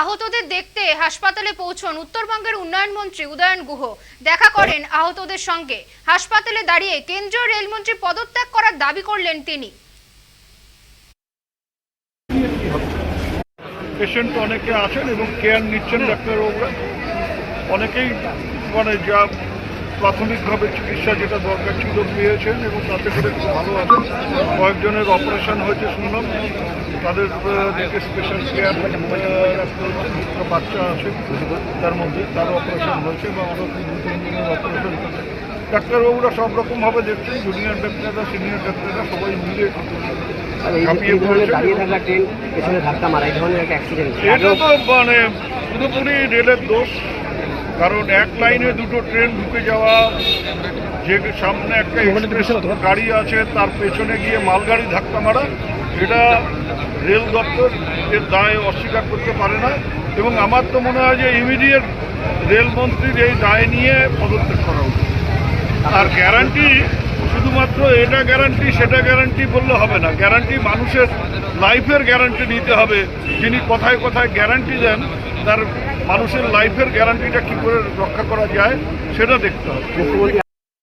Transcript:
আহতদের দেখতে হাসপাতালে পৌঁছন উত্তরবঙ্গের উন্নয়ন মন্ত্রী উদয়ন গুহ। দেখা করেন আহতদের সঙ্গে। হাসপাতালে দাঁড়িয়ে কেন্দ্রীয় রেলমন্ত্রী পদত্যাগ করার দাবি করলেন তিনি। পেশেন্ট অনেকে আছেন এবং কেয়ার নিচ্ছেন ডাক্তারবাবুরা। অনেকেই মানে যা প্রাথমিকভাবে চিকিৎসা যেটা দরকার ছিল পেয়েছেন এবং তাতে করে খুব ভালো আছেন। কয়েকজনের অপারেশন হয়েছে শুনলাম তাদের দিকে স্পেশাল কেয়ার রাখতে হচ্ছে দুটো বাচ্চা আছে তার মধ্যে তার অপারেশন হয়েছে বা আরও দু তিনজনের অপারেশন হয়েছে। ডাক্তারবাবুরা সব রকমভাবে দেখছেন জুনিয়র ডাক্তাররা সিনিয়র ডাক্তাররা সবাই মিলে আর এই যে ঝাঁপিয়ে এই দাঁড়িয়ে থাকা ট্রেন পেছনে ধাক্কা মারা এই ধরনের একটা অ্যাক্সিডেন্ট এটা তো মানে পুরোপুরি রেলের দোষ। কারণ এক লাইনে দুটো ট্রেন ঢুকে যাওয়া যে সামনে একটা গাড়ি আছে তার পেছনে গিয়ে মালগাড়ি ধাক্কা মারা এটা রেল দপ্তর এর দায় অস্বীকার করতে পারে না। এবং আমার তো মনে হয় যে ইমিডিয়েট রেলমন্ত্রীর এই দায় নিয়ে পদত্যাগ করা উচিত। আর গ্যারান্টি শুধুমাত্র এটা গ্যারান্টি সেটা গ্যারান্টি বললে হবে না। গ্যারান্টি মানুষের লাইফের গ্যারান্টি নিতে হবে। যিনি কথায় কথায় গ্যারান্টি দেন তার মানুষের লাইফের গ্যারান্টিটা কি করে রক্ষা করা যায় সেটা দেখতে হবে।